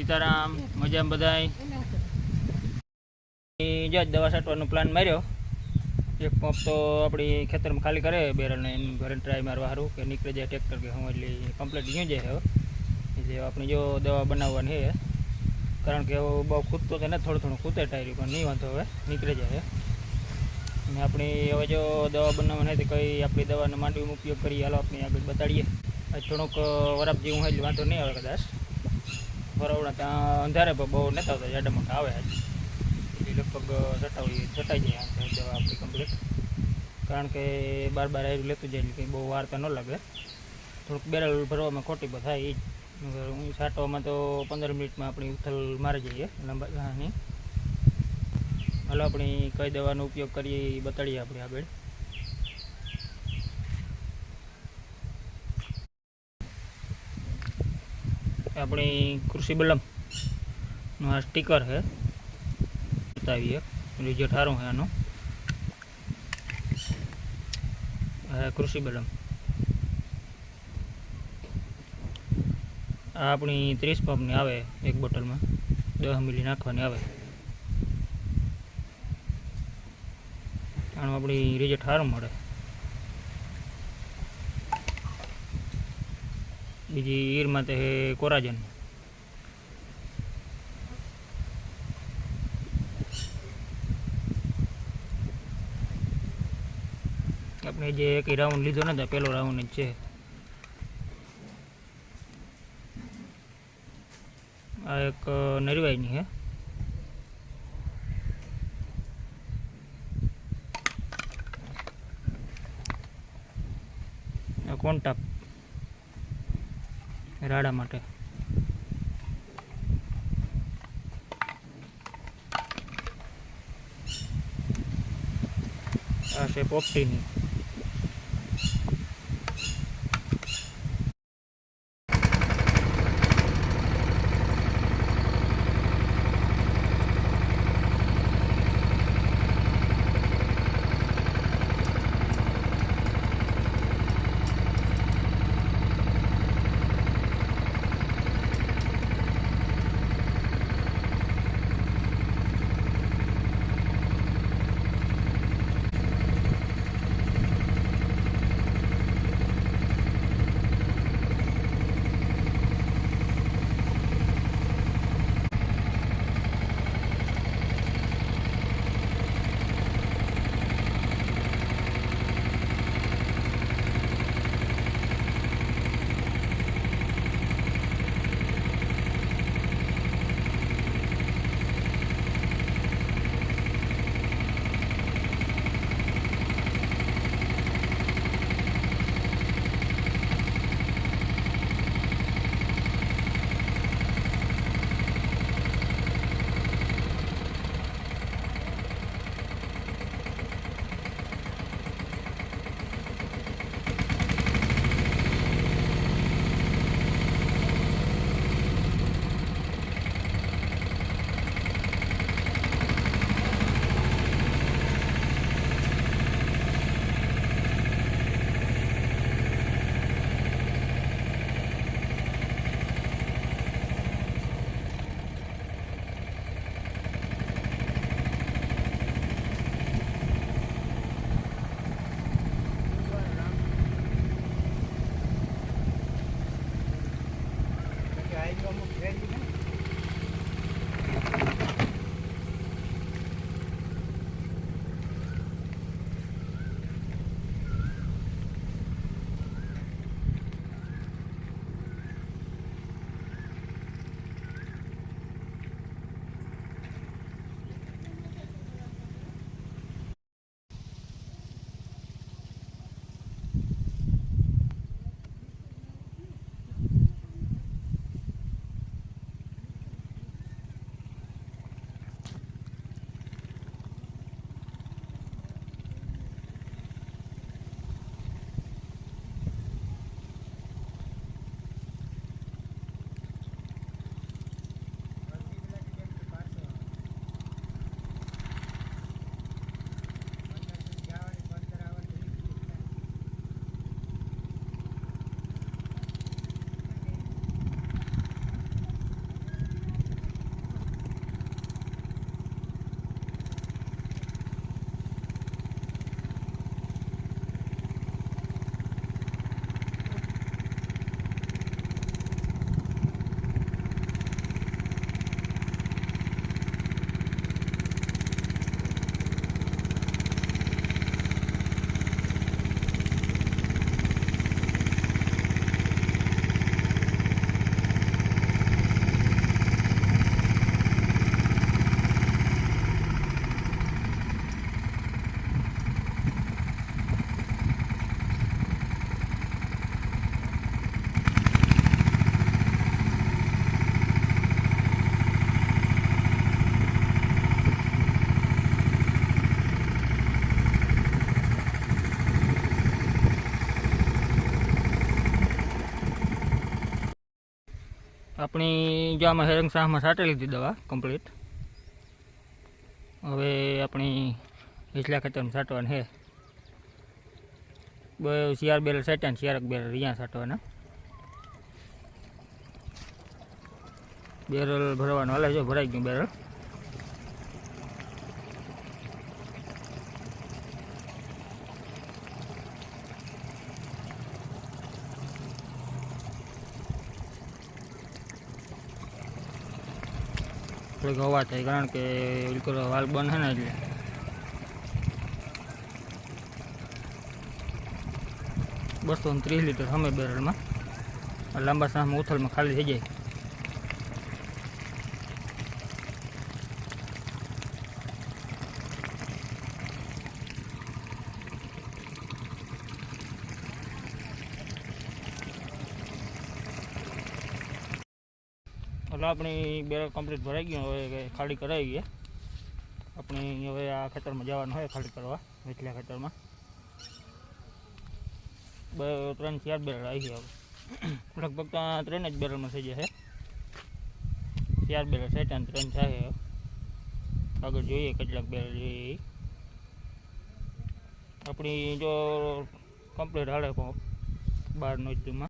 સીતારામ, મજામાં બધાય? જ દવા છાંટવાનો પ્લાન માર્યો. એક પંપ તો આપણી ખેતરમાં ખાલી કરે બેરલને એમ ઘરે ટ્રાય મારવા સારું કે નીકળી જાય ટ્રેક્ટર કે હું, એટલે કમ્પ્લીટ ગયું જાય હવે. એટલે આપણે જો દવા બનાવવાની છે કારણ કે હવે બહુ ખૂટતો તો નથી થોડું થોડું ખૂતે ટાયરી, પણ નહીં વાંધો હવે, નીકળી જાય અને આપણી હવે જો દવા બનાવવાની હતી કઈ આપણી દવાનો માંડવીનો ઉપયોગ કરીએ, હાલો આપણે આગળ બતાડીએ. થોડુંક વરાપ જેવું હોય એટલે વાંધો નહીં આવે કદાચ. વરાવડા ત્યાં અંધારે બહુ નતા હતા જાડા મોટા આવે એટલે લગભગ સટાવી સટાઈ જાય દવા આપણી કમ્પ્લીટ કારણ કે બાર બાર આયરું લેતું જાય કંઈ બહુ વાર તો ન લાગે. થોડુંક બેરલ ભરવામાં ખોટી પણ થાય એ જ. હું છાંટવામાં તો પંદર મિનિટમાં આપણી ઉથલ મારી જઈએ લાંબા હાલો, આપણે કઈ દવાનો ઉપયોગ કરીએ એ બતાડીએ આપણે આગળ. આપણી કૃષિ બલમનું આ સ્ટીકર છે. બતાવીએ. રિઝલ્ટ સારું છે આનું. કૃષિ બલમ. આ આપણી ત્રીસ પંપની આવે એક બોટલમાં. દસ મિલી નાખવાની આવે. આનું આપણી રિઝલ્ટ સારું મળે. બીજી ઈરમાં તે કોરાજન. આપણે જે એક રાઉન્ડ લીધો ને પેલો રાઉન્ડ જ છે. આ એક નરવાઈની આ કોન્ટાપ રાડા માટે. આ છે પોપટીની આપણી જો આમાં હેરંગ શાહમાં સાટી લીધી દવા કમ્પ્લીટ હવે આપણી હિચલા ખેતરમાં સાટવાની છે. બે શિયાર બેલ સાટ્યા ને શિયારક બેલ અહીંયા સાટવાના. બેરલ ભરવાનું હાલે છે, ભરાઈ ગયું બેરલ. થોડીક હવા થાય, કારણ કે બિલકુલ વાલ બંધ છે ને એટલે. બસો ત્રીસ લીટર હમે બેરલમાં લાંબા સામે ઉથલમાં ખાલી થઈ જાય. એટલે આપણી બેરલ કમ્પ્લીટ ભરાઈ ગયું, હવે ખાલી કરાવી ગઈ આપણે હવે આ ખેતરમાં જવાનું હોય ખાલી કરવા, વેચલા ખેતરમાં. બે, ત્રણ ચાર બેરલ આવી ગયા લગભગ તો ત્રણ જ બેરલમાં થઈ જશે. ચાર બેરલ છે ત્યાં ત્રણ થાય. આગળ જોઈએ કેટલાક બેરલ જોઈએ આપણી જો કમ્પ્લીટ હાલે બાર નોજમાં